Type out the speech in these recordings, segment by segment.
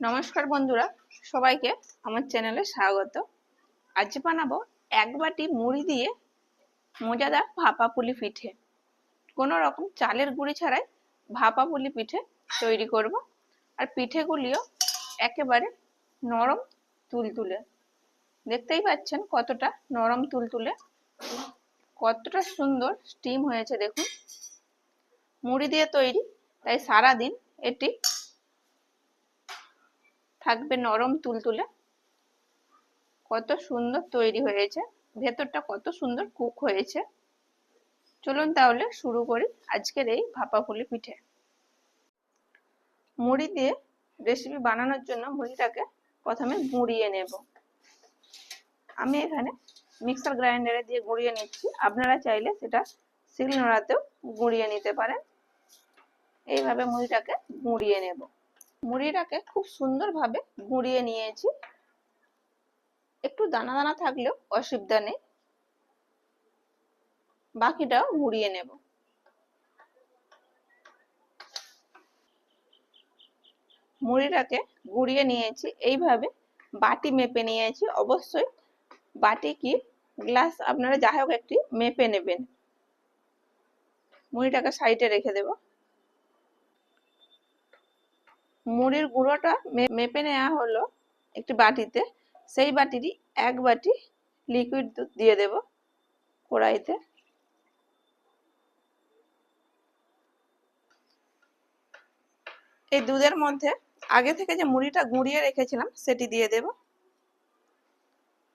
নমস্কার বন্ধুরা, সবাইকে আমার চ্যানেলে স্বাগত। আজ বানাবো এক বাটি মুড়ি দিয়ে মজাদার ভাপা পুলি পিঠে। কোনো রকম চালের গুঁড়ি ছাড়াই ভাপা পুলি পিঠে তৈরি করব। আর পিঠেগুলিও একেবারে নরম তুলতুলে। দেখতেই পাচ্ছেন কতটা নরম তুলতুলে, কতটা সুন্দর স্টিম হয়েছে দেখুন। মুড়ি দিয়ে তৈরি, তাই সারাদিন এটি থাকবে নরম তুলতুলে। কত সুন্দর তৈরি হয়েছে। ভেতরটা কত সুন্দর কুক হয়েছে। চলুন তাহলে শুরু করি আজকের এই ভাপা পুলি পিঠে। মুড়ি দিয়ে রেসিপি বানানোর জন্য মুড়িটাকে প্রথমে গুঁড়িয়ে নেব। আমি এখানে মিক্সার গ্রাইন্ডারে দিয়ে গুঁড়িয়ে নিচ্ছি। আপনারা চাইলে সেটা শিল নোড়াতেও গুঁড়িয়ে নিতে পারেন। এইভাবে মুড়িটাকে গুঁড়িয়ে নেব। মুড়িটাকে খুব সুন্দরভাবে গুঁড়িয়ে নিয়েছি। একটু দানা দানা থাকলেও অসুবিধা নেই। বাকিটাও গুঁড়িয়ে নেব। মুড়িটাকে গুঁড়িয়ে নিয়েছি। এইভাবে বাটি মেপে নিয়েছি। অবশ্যই বাটি কি গ্লাস, আপনারা যাই হোক একটি মেপে নেবেন। মুড়িটাকে সাইডে রেখে দেব। মুড়ির গুঁড়োটা মেপে নেওয়া হলো একটি বাটিতে। সেই বাটিরই এক বাটি লিকুইড দুধ দিয়ে দেব কড়াইতে। এই দুধের মধ্যে আগে থেকে যে মুড়িটা গুঁড়িয়ে রেখেছিলাম সেটি দিয়ে দেব।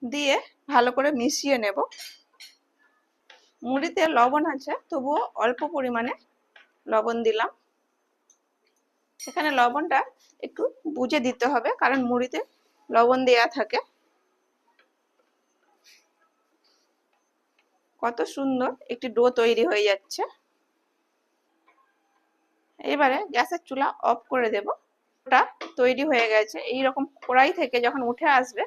দিয়ে ভালো করে মিশিয়ে নেব। মুড়িতে লবণ আছে, তবুও অল্প পরিমাণে লবণ দিলাম। এখানে লবণটা একটু বুঝে দিতে হবে, কারণ মুড়িতে লবণ দেয়া থাকে। কত সুন্দর একটি ডো তৈরি হয়ে যাচ্ছে। এবারে গ্যাসের চুলা অফ করে দেব। ডোটা তৈরি হয়ে গেছে। এই রকম কড়াই থেকে যখন উঠে আসবে,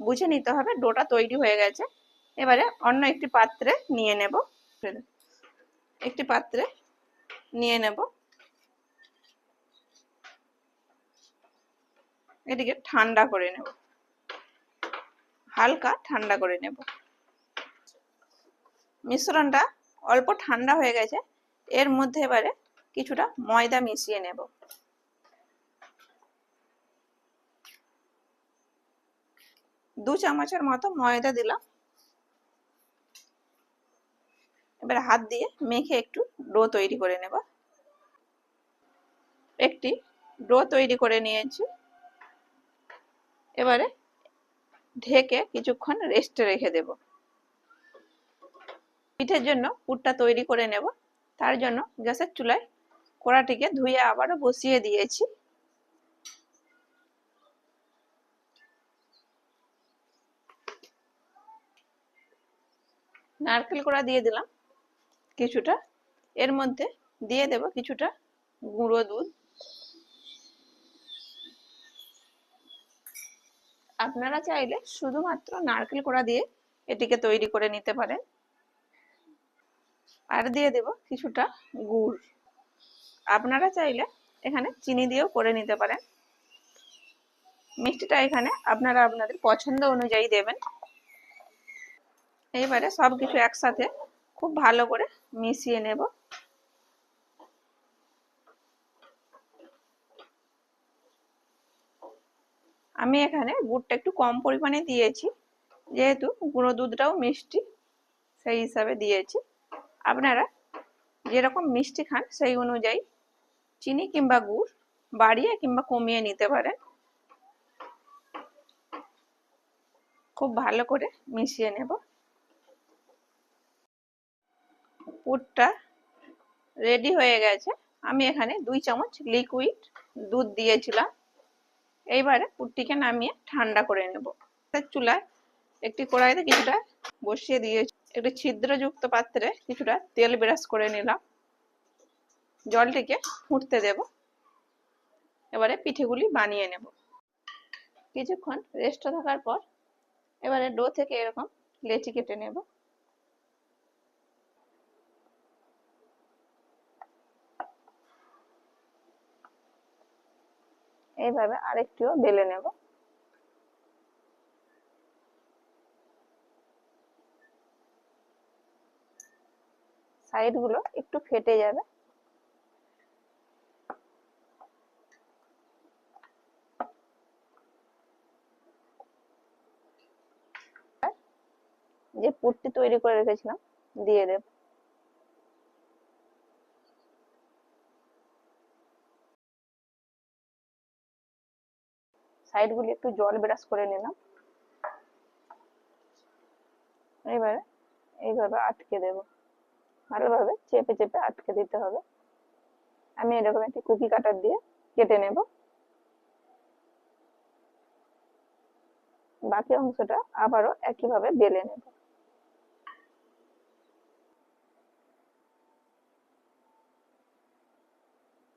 বুঝে নিতে হবে ডোটা তৈরি হয়ে গেছে। এবারে অন্য একটি পাত্রে নিয়ে নেব। একটি পাত্রে নিয়ে নেব। এটিকে ঠান্ডা করে নেব। হালকা ঠান্ডা করে নেব। মিশ্রণটা অল্প ঠান্ডা হয়ে গেছে, এর মধ্যে এবারে কিছুটা ময়দা মিশিয়ে নেব। দু চামচের মতো ময়দা দিলাম। এবার হাত দিয়ে মেখে একটু ডো তৈরি করে নেব। একটি ডো তৈরি করে নিয়েছি। এবারে ঢেকে কিছুক্ষণ রেস্টে রেখে দেব। পিঠের জন্য পুরটা তৈরি করে নেব। তার জন্য গ্যাসের চুলায় কড়াটিকে ধুয়ে আবারও বসিয়ে দিয়েছি। নারকেল কড়া দিয়ে দিলাম কিছুটা। এর মধ্যে দিয়ে দেব কিছুটা গুঁড়ো দুধ। আপনারা চাইলে শুধুমাত্র নারকেল কোড়া দিয়ে এটিকে তৈরি করে নিতে পারেন। আর দিয়ে দেব কিছুটা গুড়। আপনারা চাইলে এখানে চিনি দিয়েও করে নিতে পারেন। মিষ্টিটা এখানে আপনারা আপনাদের পছন্দ অনুযায়ী দেবেন। এইবারে সব কিছু একসাথে খুব ভালো করে মিশিয়ে নেব। আমি এখানে গুড়টা একটু কম পরিমাণে দিয়েছি। যেহেতু গুঁড়ো দুধটাও মিষ্টি, সেই হিসাবে দিয়েছি। আপনারা যেরকম মিষ্টি খান, সেই অনুযায়ী চিনি কিংবা গুড় বাড়িয়ে কিংবা কমিয়ে নিতে পারেন। খুব ভালো করে মিশিয়ে নেব। পুরটা রেডি হয়ে গেছে। আমি এখানে দুই চামচ লিকুইড দুধ দিয়েছিলাম। এইবারে পুরটিকে নামিয়ে ঠান্ডা করে নেব। চুলায় একটি কড়াইতে কিছুটা বসিয়ে দিয়েছি। একটি ছিদ্রযুক্ত পাত্রে কিছুটা তেল ব্রাশ করে নিলাম। জলটিকে ফুটতে দেব। এবারে পিঠেগুলি বানিয়ে নেব। কিছুক্ষণ রেস্ট থাকার পর এবারে ডো থেকে এরকম লেচি কেটে নেব। এইভাবে আরেকটিও বেলে নেব। সাইডগুলো একটু ফেটে যাবে। যে পুরটি তৈরি করে রেখেছিলাম, দিয়ে দেব। সাইডগুলি একটু জল ব্রাশ করে নিলাম। এবারে এইভাবে আটকে দেব। ভালোভাবে চেপে চেপে আটকে দিতে হবে। আমি এরকম একটি কুকি কাটার দিয়ে কেটে নেব। বাকি অংশটা আবারও একইভাবে বেলে নেব।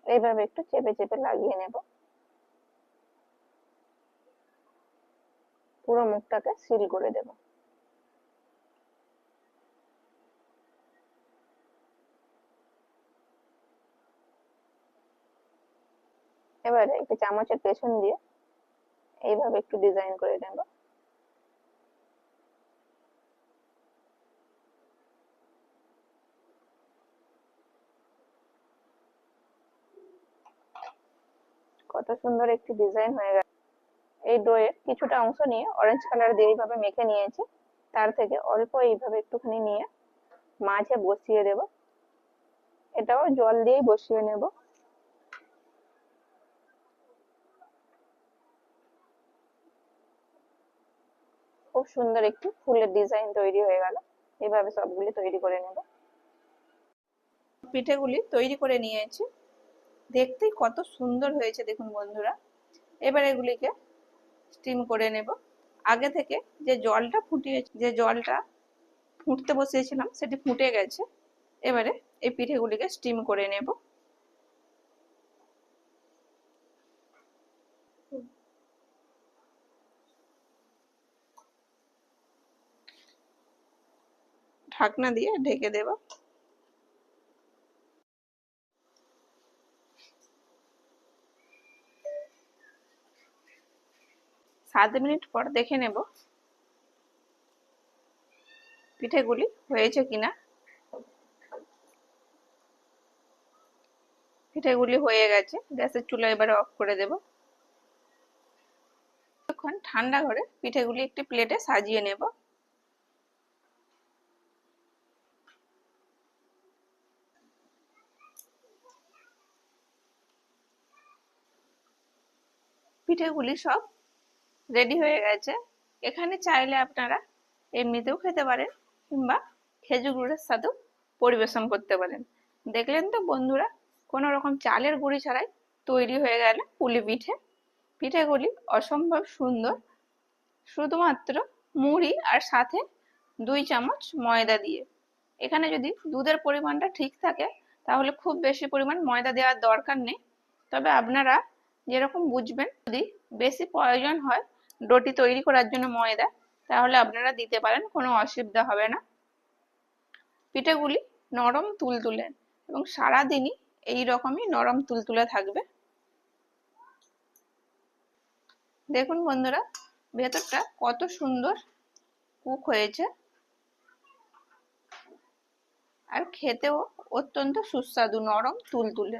এইভাবে একটু চেপে চেপে লাগিয়ে নেব। পুরো মুখটাকে সিল করে দেব। এবারে একটু চামচের পেছন দিয়ে এইভাবে একটু ডিজাইন করে নেব। কত সুন্দর একটি ডিজাইন হয়ে গেছে। এই ডোয়ের কিছুটা অংশ নিয়ে অরেঞ্জ কালার দিয়ে এইভাবে মেখে নিয়েছি। তার থেকে অল্প এইভাবে একটুখানি নিয়ে মাঝে বসিয়ে দেব। এটাও জল দিয়েই বসিয়ে নেব। খুব সুন্দর একটি ফুলের ডিজাইন তৈরি হয়ে গেল। এভাবে সবগুলি তৈরি করে নেব। পিঠেগুলি তৈরি করে নিয়েছি। দেখতেই কত সুন্দর হয়েছে দেখুন বন্ধুরা। এবার এগুলিকে স্টিম করে নেব। আগে থেকে যে জলটা ফুটিয়ে যে জলটা ফুটতে বসিয়েছিলাম সেটি ফুটে গেছে। এবারে এই পিঠেগুলিকে স্টিম করে নেব। ঢাকনা দিয়ে ঢেকে দেব। সাত মিনিট পর দেখে নেব পিঠেগুলি হয়েছে কিনা। পিঠেগুলি হয়ে গেছে, গ্যাসের চুলা এবারে অফ করে দেব। তখন ঠান্ডা ঘরে পিঠেগুলি একটি প্লেটে সাজিয়ে নেব। পিঠেগুলি সব রেডি হয়ে গেছে। এখানে চাইলে আপনারা এমনিতেও খেতে পারেন কিংবা খেজুর গুড়ের সাথেও পরিবেশন করতে পারেন। দেখলেন তো বন্ধুরা, কোনো রকম চালের গুঁড়ি ছাড়াই তৈরি হয়ে গেল পুলি পিঠে। পিঠেগুলি অসম্ভব সুন্দর। শুধুমাত্র মুড়ি আর সাথে দুই চামচ ময়দা দিয়ে। এখানে যদি দুধের পরিমাণটা ঠিক থাকে, তাহলে খুব বেশি পরিমাণ ময়দা দেওয়ার দরকার নেই। তবে আপনারা যেরকম বুঝবেন, যদি বেশি প্রয়োজন হয় ডোটি তৈরি করার জন্য ময়দা, তাহলে আপনারা দিতে পারেন, কোনো অসুবিধা হবে না। পিঠেগুলি নরম তুলতুলে এবং সারাদিনই এই রকমই নরম তুলতুলে থাকবে। দেখুন বন্ধুরা, ভেতরটা কত সুন্দর কুক হয়েছে। আর খেতেও অত্যন্ত সুস্বাদু নরম তুলতুলে